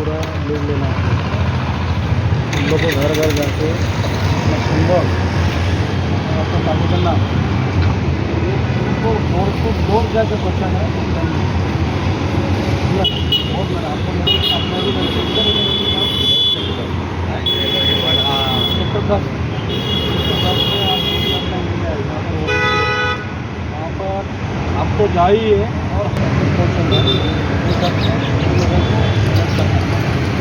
पूरा लोड लेना है। हम लोग को घर घर जाके संभव आपका काम करना उनको दौड़ तो तो तो को दौड़ जाकर बचाना है आपको जाइए और वहाँ पर आप जाइए और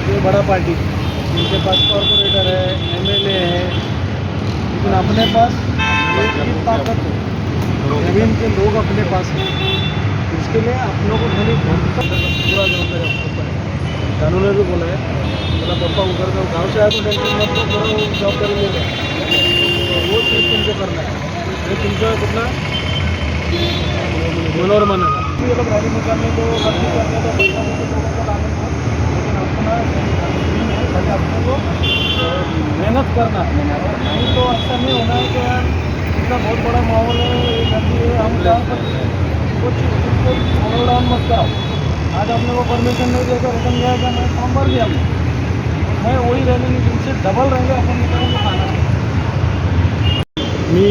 ये बड़ा पार्टी। इनके पास कॉरपोरेटर है एमएलए है। लेकिन अपने पास ताकत है। ज़मीन के लोग अपने पास हैं। इसके लिए आप लोगों को खाली पूरा जवाबदारी है। जानू ने भी बोला है बोला पप्पा उधर का गाँव से आया तो टेंशन मत लो थोड़ा जवाबदारी ले लो तो वो चीज़ तुमको करना है। हे। तुमचं कुठला मनोरमन ये लोग रैली निकालने को भर्ती करने को। मेहनत करना नहीं तो ऐसा नहीं होना है कि यार इतना बहुत बड़ा माहौल है हम कुछ उसको फॉलो डाउन मत कराओ आज आपने वो परमिशन नहीं देकर रिटर्न गया क्या मैं फॉर्म भर दिया हमने मैं वही रैली जिनसे डबल रहेंगे अपन निकलेंगे खाना मी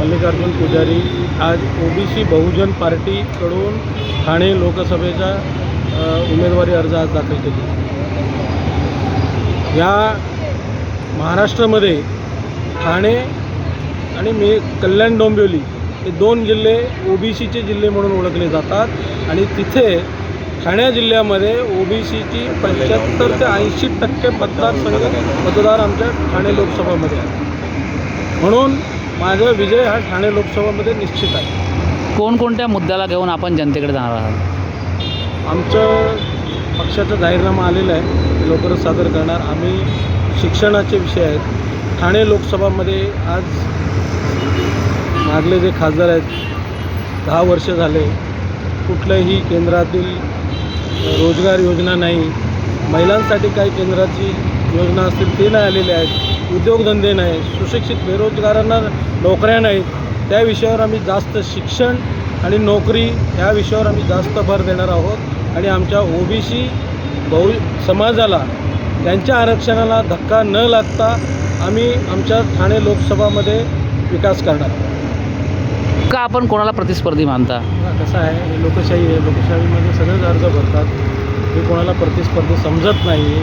मल्लिकार्जुन पुजारी आज ओबीसी बहुजन पार्टीकडून ठाणे लोकसभेचा अ, उमेदवारी अर्ज आज दाखल केली. या महाराष्ट्रामध्ये ठाणे आणि मी कल्याण डोंबिवली हे दोन जिल्हे ओबीसीचे जिल्हे म्हणून ओळखले जातात आणि तिथे ठाणे जिल्ह्यामध्ये ओबीसीची पंच्याहत्तर ते ऐंशी टक्के मतदारसंघ मतदार आमच्या ठाणे लोकसभामध्ये आहे म्हणून माझा विजय हा ठाणे लोकसभामध्ये निश्चित आहे. कोणकोणत्या मुद्द्याला घेऊन आपण जनतेकडे जाणार आहात? आमचं पक्षाचा जाहीरनामा आलेला आहे. लवकरच सादर करणार. आम्ही शिक्षणाचे विषय आहेत. ठाणे लोकसभामध्ये आज मागले जे खासदार आहेत दहा वर्ष झाले. कुठल्याही केंद्रातील रोजगार योजना नाही. महिलांसाठी काही केंद्राची योजना असतील ते नाही आलेले आहेत. उद्योगधंदे नाही. सुशिक्षित बेरोजगारांना नोकऱ्या नाहीत. त्या विषयावर आम्ही जास्त शिक्षण आणि नोकरी या विषयावर आम्ही जास्त भर देणार आहोत. आणि आमच्या ओबीसी बहु समाजाला त्यांच्या आरक्षणाला धक्का न लागता आम्ही आमच्या ठाणे लोकसभामध्ये विकास करणार. का आपण कोणाला प्रतिस्पर्धी मानता? कसं आहे हे लोकशाही आहे लोकशाहीमध्ये सगळेच अर्ज भरतात. हे कोणाला प्रतिस्पर्धी समजत नाही.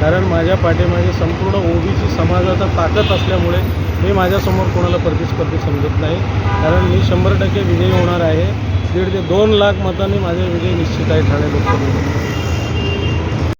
कारण माझ्या पाठीमागे संपूर्ण ओबीसी समाजाचा ताकद असल्यामुळे हे माझ्यासमोर कोणाला प्रतिस्पर्धी समजत नाही. कारण मी शंभर टक्के विजयी होणार आहे. दीड ते दोन लाख मतांनी माझे विजय निश्चित आहे ठाणे लोकसभेमध्ये.